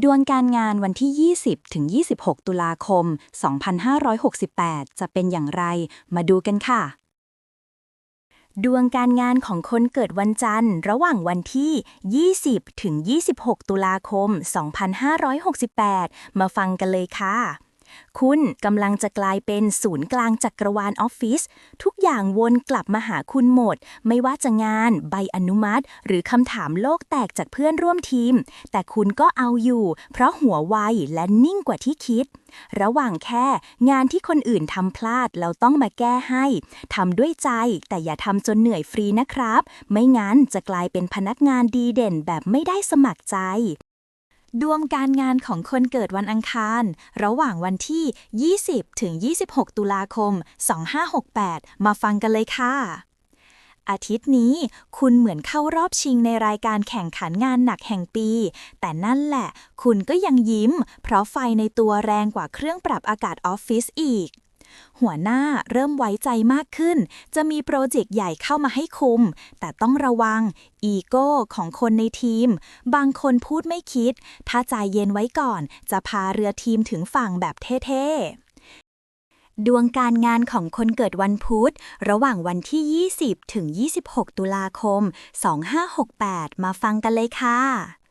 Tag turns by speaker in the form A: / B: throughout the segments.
A: ดวงการงานวันที่ 20 ถึง 26 ตุลาคม 2568 จะเป็นอย่างไร มาดูกันค่ะ ดวงการงานของคนเกิดวันจันทร์ ระหว่างวันที่ 20 ถึง 26 ตุลาคม 2568 มาฟังกันเลยค่ะ คุณกำลังจะกลายเป็นศูนย์กลางจักรวาลออฟฟิศทุกอย่างวนกลับมาหาคุณหมด ไม่ว่าจะงาน ใบอนุมัติ หรือคำถามโลกแตกจากเพื่อนร่วมทีม แต่คุณก็เอาอยู่ เพราะหัวไวและนิ่งกว่าที่คิด ระหว่างแค่งานที่คนอื่นทำพลาดเราต้องมาแก้ให้ทำด้วยใจ แต่อย่าทำจนเหนื่อยฟรีนะครับ ไม่งั้นจะกลายเป็นพนักงานดีเด่นแบบไม่ได้สมัครใจ ดวงการงานของคนเกิดวันอังคาร ระหว่างวันที่ 20 ถึง 26 ตุลาคม 2568 มาฟังกันเลยค่ะ อาทิตย์นี้คุณเหมือนเข้ารอบชิงในรายการแข่งขันงานหนักแห่งปี แต่นั่นแหละ คุณก็ยังยิ้ม เพราะไฟในตัวแรงกว่าเครื่องปรับอากาศออฟฟิศอีก หัวหน้าเริ่มไว้ใจมากขึ้น จะมีโปรเจกต์ใหญ่เข้ามาให้คุม แต่ต้องระวัง อีโก้ของคนในทีม บางคนพูดไม่คิด ถ้าใจเย็นไว้ก่อน จะพาเรือทีมถึงฝั่งแบบเท่ๆดวงการงานของคนเกิดวันพุธ ระหว่างวันที่ 20 ถึง 26 ตุลาคม 2568 มาฟังกันเลยค่ะ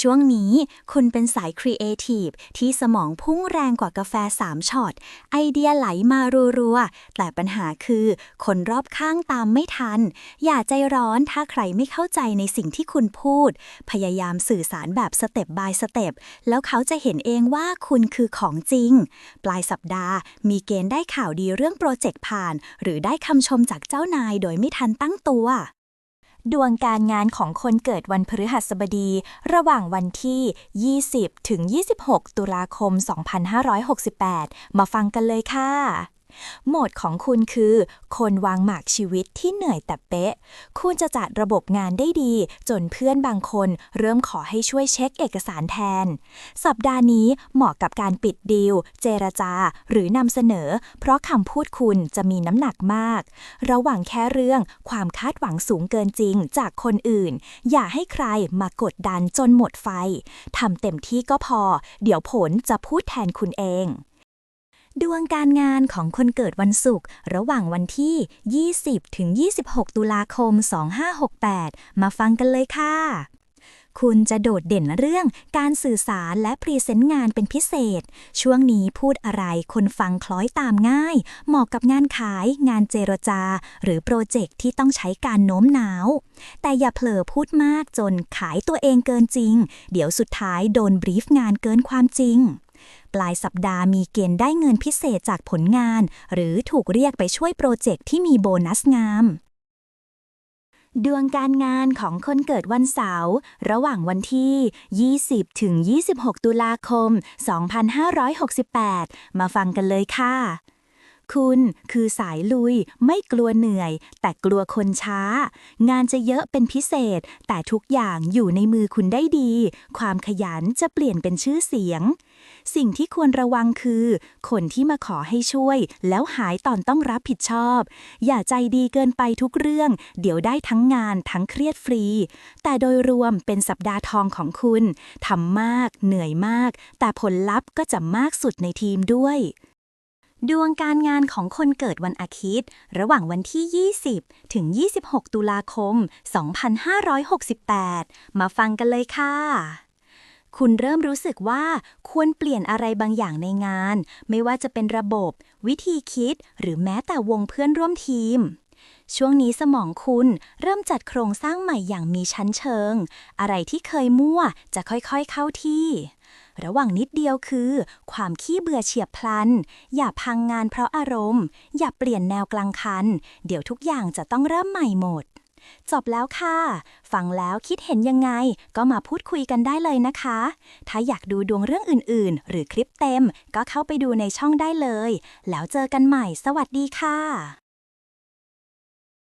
A: ช่วงนี้คุณเป็นสายครีเอทีฟที่สมองพุ่งแรงกว่ากาแฟ 3ช็อต ไอเดียไหลมารัวๆ แต่ปัญหาคือคนรอบข้างตามไม่ทัน อย่าใจร้อนถ้าใครไม่เข้าใจในสิ่งที่คุณพูด พยายามสื่อสารแบบสเต็ปบายสเต็ปแล้วเขาจะเห็นเองว่าคุณคือของจริง ปลายสัปดาห์มีเกณฑ์ได้ข่าวดีเรื่องโปรเจกต์ผ่าน หรือได้คำชมจากเจ้านายโดยไม่ทันตั้งตัว ดวงการงานของคนเกิดวันพฤหัสบดี ระหว่างวันที่ 20 ถึง 26 ตุลาคม 2568 มาฟังกันเลยค่ะ โหมดของคุณคือ คนวางหมากชีวิตที่เหนื่อยแต่เป๊ะ คุณจะจัดระบบงานได้ดี จนเพื่อนบางคนเริ่มขอให้ช่วยเช็คเอกสารแทน สัปดาห์นี้เหมาะกับการปิดดีล เจรจา หรือนำเสนอ เพราะคำพูดคุณจะมีน้ำหนักมาก ระหว่างแค่เรื่องความคาดหวังสูงเกินจริงจากคนอื่น อย่าให้ใครมากดดันจนหมดไฟทำเต็มที่ก็พอ เดี๋ยวผลจะพูดแทนคุณเอง ดวงการงานของคนเกิดวันศุกร์ระหว่างวันที่ 20 ถึง 26 ตุลาคม 2568 มาฟังกันเลยค่ะ คุณจะโดดเด่นเรื่องการสื่อสารและพรีเซนต์งานเป็นพิเศษ ช่วงนี้พูดอะไรคนฟังคล้อยตามง่าย เหมาะกับงานขาย งานเจรจา หรือโปรเจกต์ที่ต้องใช้การโน้มน้าว แต่อย่าเผลอพูดมากจนขายตัวเองเกินจริง เดี๋ยวสุดท้ายโดนบรีฟงานเกินความจริง ปลายสัปดาห์มีเกณฑ์ได้เงินพิเศษจากผลงาน หรือถูกเรียกไปช่วยโปรเจกต์ที่มีโบนัสงามดวงการงานของคนเกิดวันเสาร์ระหว่างวันที่ 20 ถึง 26 ตุลาคม 2568 มาฟังกันเลยค่ะ คุณคือสายลุย ไม่กลัวเหนื่อย แต่กลัวคนช้า งานจะเยอะเป็นพิเศษ แต่ทุกอย่างอยู่ในมือคุณได้ดี ความขยันจะเปลี่ยนเป็นชื่อเสียง สิ่งที่ควรระวังคือ คนที่มาขอให้ช่วย แล้วหายตอนต้องรับผิดชอบ อย่าใจดีเกินไปทุกเรื่อง เดี๋ยวได้ทั้งงานทั้งเครียดฟรี แต่โดยรวมเป็นสัปดาห์ทองของคุณทำมาก เหนื่อยมาก แต่ผลลัพธ์ก็จะมากสุดในทีมด้วย ดวงการงานของคนเกิดวันอาทิตย์ ระหว่างวันที่ 20 ถึง 26 ตุลาคม 2568 มาฟังกันเลยค่ะ คุณเริ่มรู้สึกว่าควรเปลี่ยนอะไรบางอย่างในงาน ไม่ว่าจะเป็นระบบ วิธีคิด หรือแม้แต่วงเพื่อนร่วมทีมช่วงนี้สมองคุณเริ่มจัดโครงสร้างใหม่อย่างมีชั้นเชิง อะไรที่เคยมั่วจะค่อยๆเข้าที่ ระหว่างนิดเดียวคือ ความขี้เบื่อเฉียบพลัน อย่าพังงานเพราะอารมณ์ อย่าเปลี่ยนแนวกลางคัน เดี๋ยวทุกอย่างจะต้องเริ่มใหม่หมด จบแล้วค่ะ ฟังแล้วคิดเห็นยังไง ก็มาพูดคุยกันได้เลยนะคะ ถ้าอยากดูดวงเรื่องอื่นๆ หรือคลิปเต็ม ก็เข้าไปดูในช่องได้เลย แล้วเจอกันใหม่ สวัสดีค่ะ